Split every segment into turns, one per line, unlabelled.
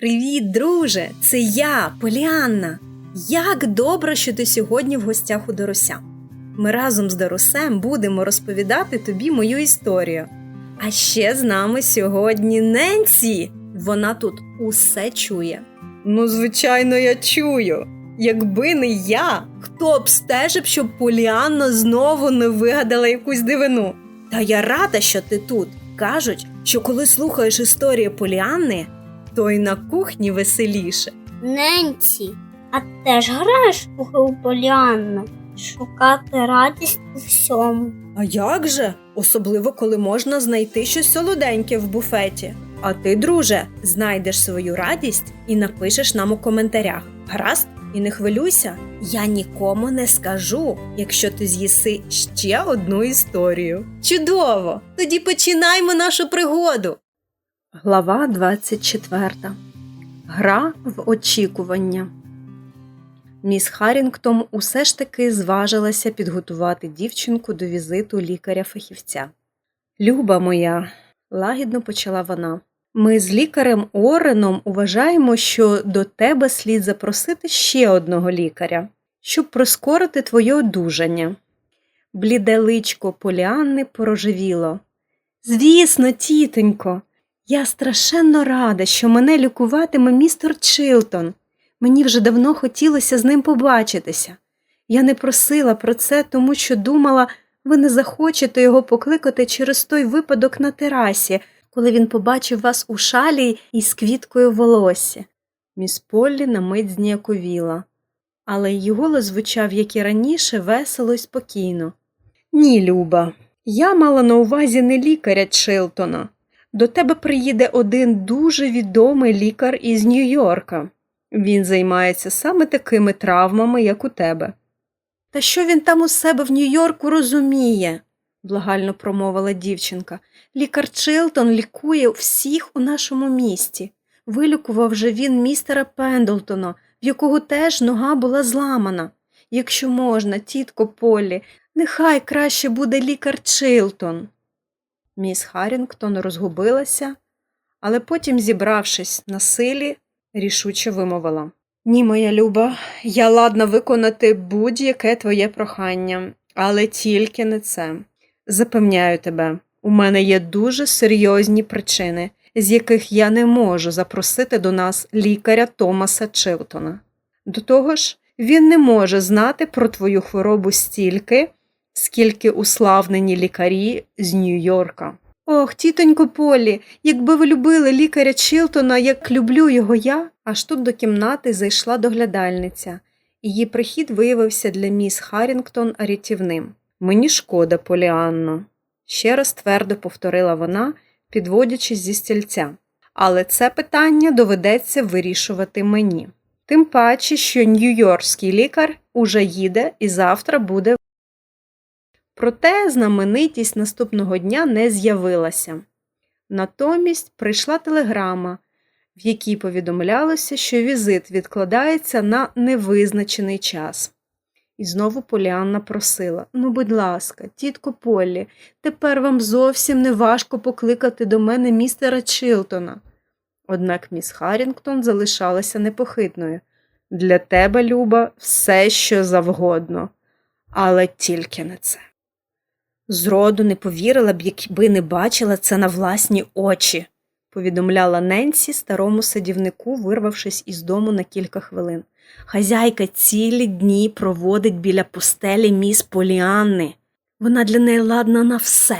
Привіт, друже! Це я, Поліанна. Як добре, що ти сьогодні в гостях у Дорося. Ми разом з Доросем будемо розповідати тобі мою історію. А ще з нами сьогодні Ненсі. Вона тут усе чує. Ну, звичайно, я чую. Якби не я, хто б стежив, щоб Поліанна знову не вигадала якусь дивину. Та я рада, що ти тут. Кажуть, що коли слухаєш історії Поліанни, то й на кухні веселіше.
Ненці, а ти теж граєш у гру Поліанна? Шукати радість у всьому.
А як же? Особливо, коли можна знайти щось солоденьке в буфеті. А ти, друже, знайдеш свою радість і напишеш нам у коментарях. Гаразд? І не хвилюйся, я нікому не скажу, якщо ти з'їси ще одну історію. Чудово! Тоді починаймо нашу пригоду. Глава 24. Гра в очікування. Міс Харінгтон усе ж таки зважилася підготувати дівчинку до візиту лікаря-фахівця. Люба моя, лагідно почала вона. Ми з лікарем Ореном вважаємо, що до тебе слід запросити ще одного лікаря, щоб прискорити твоє одужання. Бліде личко Поліанни порожевіло. Звісно, тітонько, я страшенно рада, що мене лікуватиме містер Чилтон. Мені вже давно хотілося з ним побачитися. Я не просила про це, тому що думала, ви не захочете його покликати через той випадок на терасі, коли він побачив вас у шалі із квіткою в волосі. Міс Поллі на мить зніяковіла, але її голос звучав, як і раніше, весело й спокійно. Ні, Люба, я мала на увазі не лікаря Чилтона. До тебе приїде один дуже відомий лікар із Нью-Йорка. Він займається саме такими травмами, як у тебе. Та що він там у себе в Нью-Йорку розуміє? благально промовила дівчинка. Лікар Чилтон лікує всіх у нашому місті. Вилікував же він містера Пендлтона, в якого теж нога була зламана. Якщо можна, тітко Полі, нехай краще буде лікар Чилтон. Міс Харінгтон розгубилася, але потім, зібравшись на силі, рішуче вимовила Ні, моя люба, я ладна виконати будь-яке твоє прохання, але тільки не це. Запевняю тебе, у мене є дуже серйозні причини, з яких я не можу запросити до нас лікаря Томаса Чилтона. До того ж, він не може знати про твою хворобу стільки, скільки уславнені лікарі з Нью-Йорка. Ох, тітонько Полі, якби ви любили лікаря Чилтона, як люблю його я, аж тут до кімнати зайшла доглядальниця. Її прихід виявився для міс Харінгтон рятівним. Мені шкода, Поліанно, ще раз твердо повторила вона, підводячись зі стільця. Але це питання доведеться вирішувати мені. Тим паче, що нью-йоркський лікар уже їде і завтра буде. Проте знаменитість наступного дня не з'явилася. Натомість прийшла телеграма, в якій повідомлялося, що візит відкладається на невизначений час. І знову Поліанна просила Ну, будь ласка, тітко Поллі, тепер вам зовсім не важко покликати до мене містера Чилтона. Однак міс Харінгтон залишалася непохитною. Для тебе, Люба, все що завгодно, але тільки не це. Зроду не повірила б, якби не бачила це на власні очі, повідомляла Ненсі старому садівнику, вирвавшись із дому на кілька хвилин. Хазяйка цілі дні проводить біля пустелі міс Поліанни. Вона для неї ладна на все.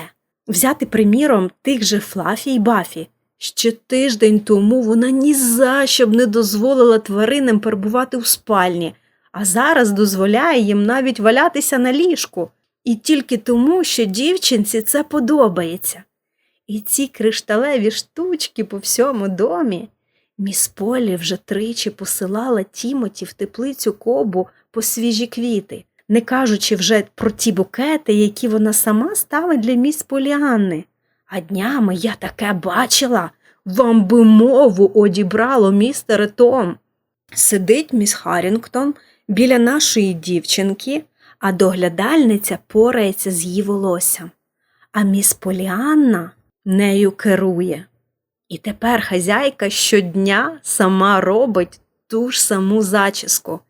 Взяти, приміром, тих же Флафі й Бафі. Ще тиждень тому вона ні за що б не дозволила тваринам перебувати у спальні, а зараз дозволяє їм навіть валятися на ліжку. І тільки тому, що дівчинці це подобається. І ці кришталеві штучки по всьому домі. Міс Полі вже тричі посилала Тімоті в теплицю кобу по свіжі квіти, не кажучи вже про ті букети, які вона сама ставить для міс Поліанни. А днями я таке бачила. Вам би мову одібрало, містере Том. Сидить міс Харінгтон біля нашої дівчинки, а доглядальниця порається з її волоссям. А міс Поліанна нею керує. І тепер хазяйка щодня сама робить ту ж саму зачіску.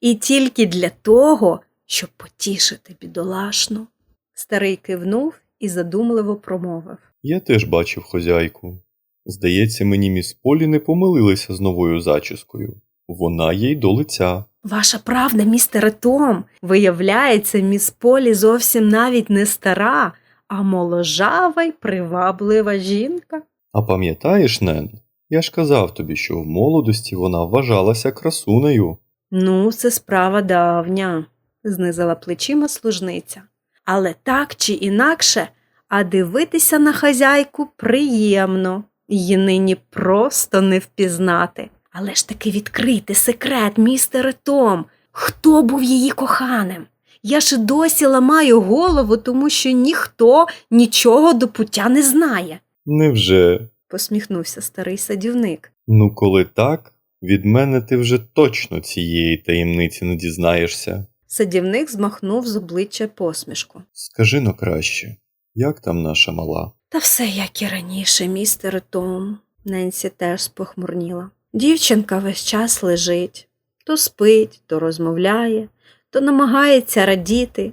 І тільки для того, щоб потішити бідолашну. Старий кивнув і задумливо промовив.
Я теж бачив хозяйку. Здається, мені міс Полі не помилилися з новою зачіскою. Вона їй до лиця.
Ваша правда, містере Том. Виявляється, міс Полі зовсім навіть не стара, а моложава й приваблива жінка.
А пам'ятаєш, Нен? Я ж казав тобі, що в молодості вона вважалася красунею.
Ну, це справа давня, знизила плечима служниця. Але так чи інакше, а дивитися на хазяйку приємно, її нині просто не впізнати. Але ж таки відкрийте секрет, містере Том, хто був її коханим? Я ж досі ламаю голову, тому що ніхто нічого до пуття не знає,
Невже?
посміхнувся старий садівник.
Ну, коли так, від мене ти вже точно цієї таємниці не дізнаєшся.
Садівник змахнув з обличчя посмішку.
Скажи но краще, як там наша мала?
Та все як і раніше, містер Том. Ненсі теж спохмурніла. Дівчинка весь час лежить, то спить, то розмовляє, то намагається радіти.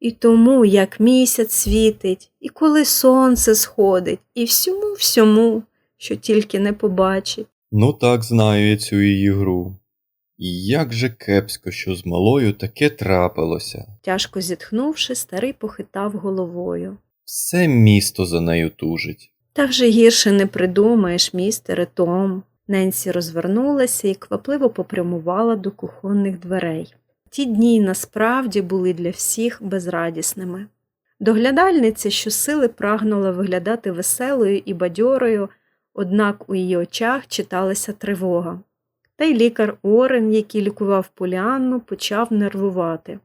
І тому, як місяць світить, і коли сонце сходить, і всьому всьому, що тільки не побачить.
Ну так знаю я цю її гру. І як же кепсько, що з малою таке трапилося.
Тяжко зітхнувши, старий похитав головою.
Все місто за нею тужить.
Та вже гірше не придумаєш, містере Том. Ненсі розвернулася і квапливо попрямувала до кухонних дверей. Ті дні насправді були для всіх безрадісними. Доглядальниця щосили прагнула виглядати веселою і бадьорою, однак у її очах читалася тривога. Та й лікар Орен, який лікував Поліанну, почав нервувати.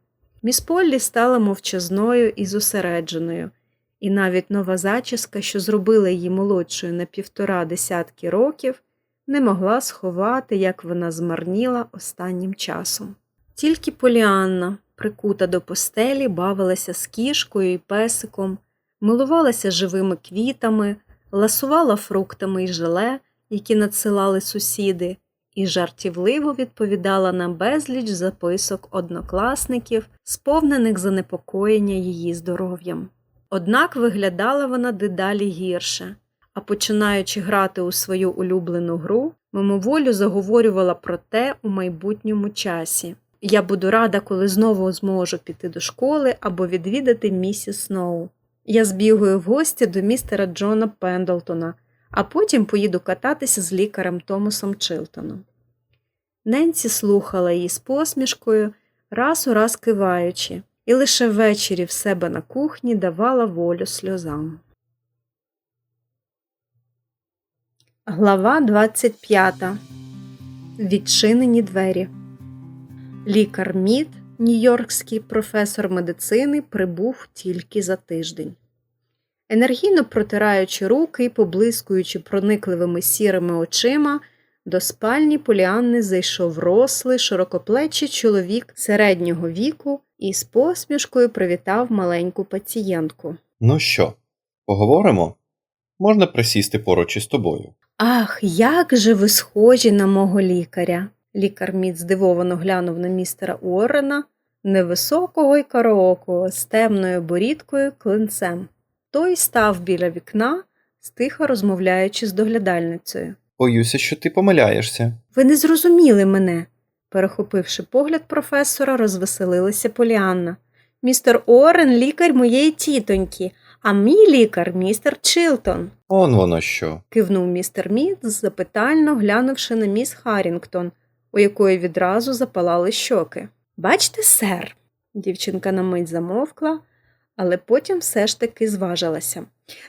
Міс Поллі стала мовчазною і зосередженою, і навіть нова зачіска, що зробила її молодшою на півтора десятки років, не могла сховати, як вона змарніла останнім часом. Тільки Поліанна, прикута до постелі, бавилася з кішкою і песиком, милувалася живими квітами, ласувала фруктами і желе, які надсилали сусіди, і жартівливо відповідала на безліч записок однокласників, сповнених занепокоєння її здоров'ям. Однак виглядала вона дедалі гірше, а починаючи грати у свою улюблену гру, мимоволю заговорювала про те у майбутньому часі. Я буду рада, коли знову зможу піти до школи або відвідати місіс Сноу. Я збігаю в гості до містера Джона Пендлтона, а потім поїду кататися з лікарем Томасом Чилтоном. Ненсі слухала її з посмішкою, раз у раз киваючи, і лише ввечері в себе на кухні давала волю сльозам. Глава 25. Відчинені двері. Лікар Мід, нью-йоркський професор медицини, прибув тільки за тиждень. Енергійно протираючи руки і поблискуючи проникливими сірими очима, до спальні Поліанни зайшов рослий, широкоплечий чоловік середнього віку і з посмішкою привітав маленьку пацієнтку.
Ну що, поговоримо? Можна присісти поруч із тобою.
Ах, як же ви схожі на мого лікаря. Лікар Мід здивовано глянув на містера Уоррена, невисокого й караокого, з темною борідкою клинцем. Той став біля вікна, стихо розмовляючи з доглядальницею.
Боюся, що ти помиляєшся.
Ви не зрозуміли мене. Перехопивши погляд професора, розвеселилася Поліанна. Містер Орен лікар моєї тітоньки, а мій лікар містер Чилтон.
Он воно що.
кивнув містер Мід, запитально глянувши на міс Харрінгтон, у якої відразу запалали щоки. Бачте, сер, дівчинка на мить замовкла, але потім все ж таки зважилася.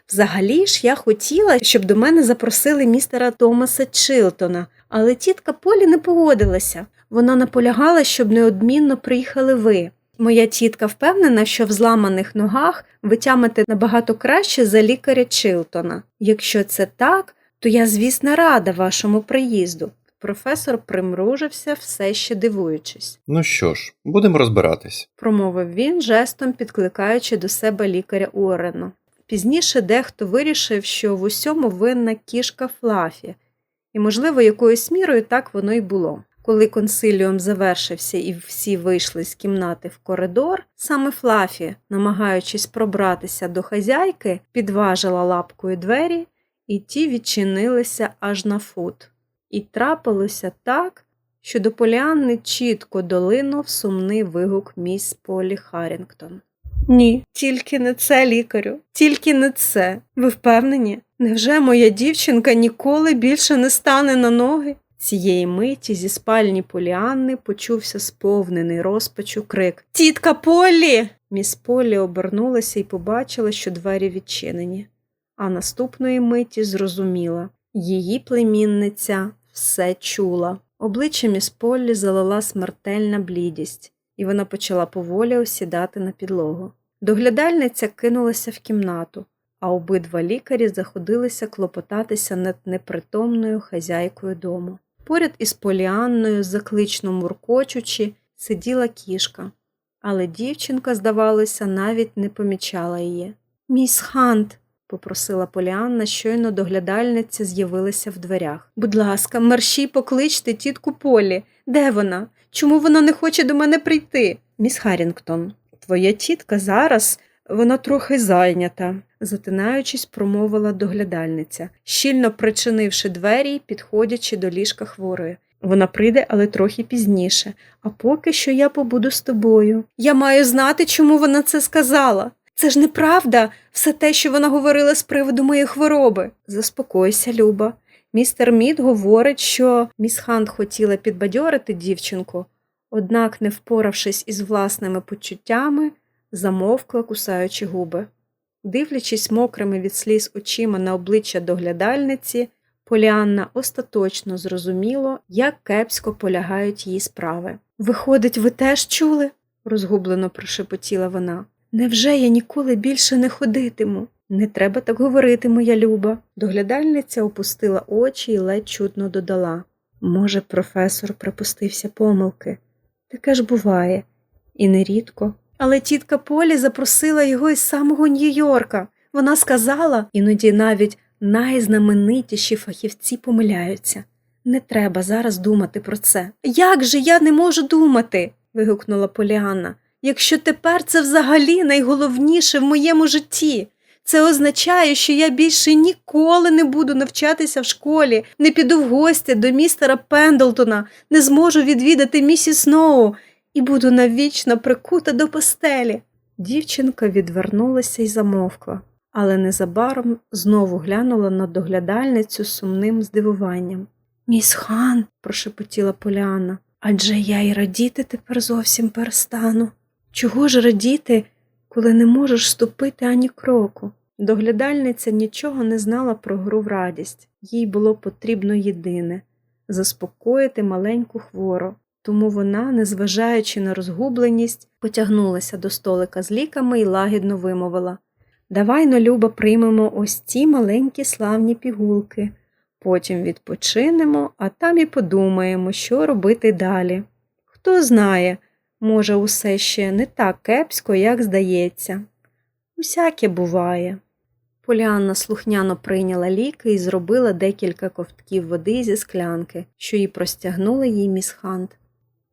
Взагалі ж я хотіла, щоб до мене запросили містера Томаса Чилтона, але тітка Полі не погодилася. Вона наполягала, щоб неодмінно приїхали ви. Моя тітка впевнена, що в зламаних ногах ви тямите набагато краще за лікаря Чилтона. Якщо це так, то я, звісно, рада вашому приїзду. Професор примружився, все ще дивуючись,
Ну що ж, будемо розбиратись.
промовив він, жестом підкликаючи до себе лікаря Уоррена. Пізніше дехто вирішив, що в усьому винна кішка Флафі, і, можливо, якоюсь мірою так воно й було. Коли консиліум завершився і всі вийшли з кімнати в коридор, саме Флафі, намагаючись пробратися до хазяйки, підважила лапкою двері, і ті відчинилися аж на фут. І трапилося так, що до Поліанни чітко долинув сумний вигук міс Полі Харрінгтон. Ні, тільки не це, лікарю, тільки не це. Ви впевнені? Невже моя дівчинка ніколи більше не стане на ноги? Цієї миті зі спальні Поліанни почувся сповнений розпачу крик Тітка Полі! Міс Полі обернулася і побачила, що двері відчинені, а наступної миті зрозуміла її племінниця все чула. Обличчя міс Поллі залила смертельна блідість, і вона почала поволі осідати на підлогу. Доглядальниця кинулася в кімнату, а обидва лікарі заходилися клопотатися над непритомною хазяйкою дому. Поряд із Поліанною, заклично муркочучи, сиділа кішка, але дівчинка, здавалося, навіть не помічала її. Міс Хант, попросила Поліанна, щойно доглядальниця з'явилася в дверях. Будь ласка, мерщій покличте тітку Полі. Де вона? Чому вона не хоче до мене прийти? Міс Харрінгтон, твоя тітка зараз вона трохи зайнята, затинаючись, промовила доглядальниця, щільно причинивши двері й підходячи до ліжка хворої. Вона прийде, але трохи пізніше, а поки що я побуду з тобою. Я маю знати, чому вона це сказала. Це ж неправда, все те, що вона говорила з приводу моєї хвороби. Заспокойся, Люба. Містер Мід говорить, що міс Хант хотіла підбадьорити дівчинку, однак, не впоравшись із власними почуттями, замовкла, кусаючи губи. Дивлячись мокрими від сліз очима на обличчя доглядальниці, Поліанна остаточно зрозуміло, як кепсько полягають її справи. Виходить, ви теж чули? розгублено прошепотіла вона. Невже я ніколи більше не ходитиму? Не треба так говорити, моя люба. Доглядальниця опустила очі і ледь чутно додала. Може, професор припустився помилки. Таке ж буває, і нерідко. Але тітка Полі запросила його із самого Нью-Йорка. Вона сказала, іноді навіть найзнаменитіші фахівці помиляються. Не треба зараз думати про це. Як же я не можу думати? вигукнула Поліанна. Якщо тепер це взагалі найголовніше в моєму житті. Це означає, що я більше ніколи не буду навчатися в школі, не піду в гості до містера Пендлтона, не зможу відвідати місіс Сноу і буду навічно прикута до постелі. Дівчинка відвернулася і замовкла, але незабаром знову глянула на доглядальницю сумним здивуванням. Міс Хан, прошепотіла Поліана, адже я й радіти тепер зовсім перестану. Чого ж радіти, коли не можеш ступити ані кроку? Доглядальниця нічого не знала про гру в радість, їй було потрібно єдине заспокоїти маленьку хвору. Тому вона, незважаючи на розгубленість, потягнулася до столика з ліками і лагідно вимовила Давай, но, Люба, приймемо ось ці маленькі славні пігулки. Потім відпочинемо, а там і подумаємо, що робити далі. Хто знає, може, усе ще не так кепсько, як здається. Усяке буває. Поліанна слухняно прийняла ліки і зробила декілька ковтків води зі склянки, що їй простягнула їй міс Хант.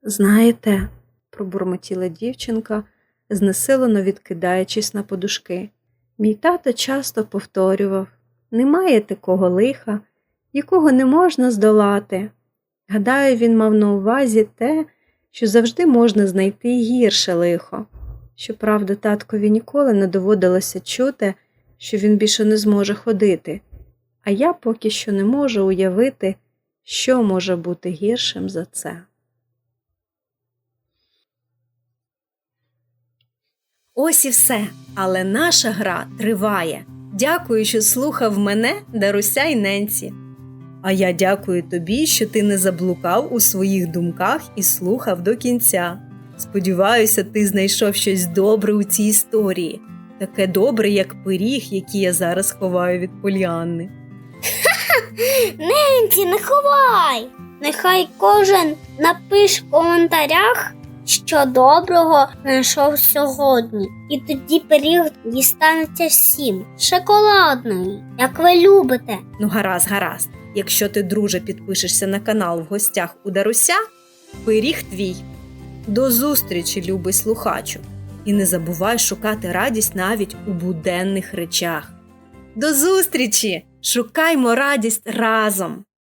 Знаєте, пробурмотіла дівчинка, знесилено відкидаючись на подушки. Мій тато часто повторював немає такого лиха, якого не можна здолати. Гадаю, він мав на увазі те, що завжди можна знайти гірше лихо. Щоправда, таткові ніколи не доводилося чути, що він більше не зможе ходити, а я поки що не можу уявити, що може бути гіршим за це. Ось і все. Але наша гра триває. Дякую, що слухав мене, Даруся й Ненці. А я дякую тобі, що ти не заблукав у своїх думках і слухав до кінця. Сподіваюся, ти знайшов щось добре у цій історії, таке добре, як пиріг, який я зараз ховаю від Поліанни.
Ненці, не ховай! Нехай кожен напише в коментарях, що доброго знайшов сьогодні. І тоді пиріг дістанеться всім. Шоколадний, як ви любите.
Ну, гаразд, гаразд. Якщо ти, друже, підпишешся на канал в гостях у Даруся, пиріг твій. До зустрічі, любий слухачу. І не забувай шукати радість навіть у буденних речах. До зустрічі! Шукаймо радість разом!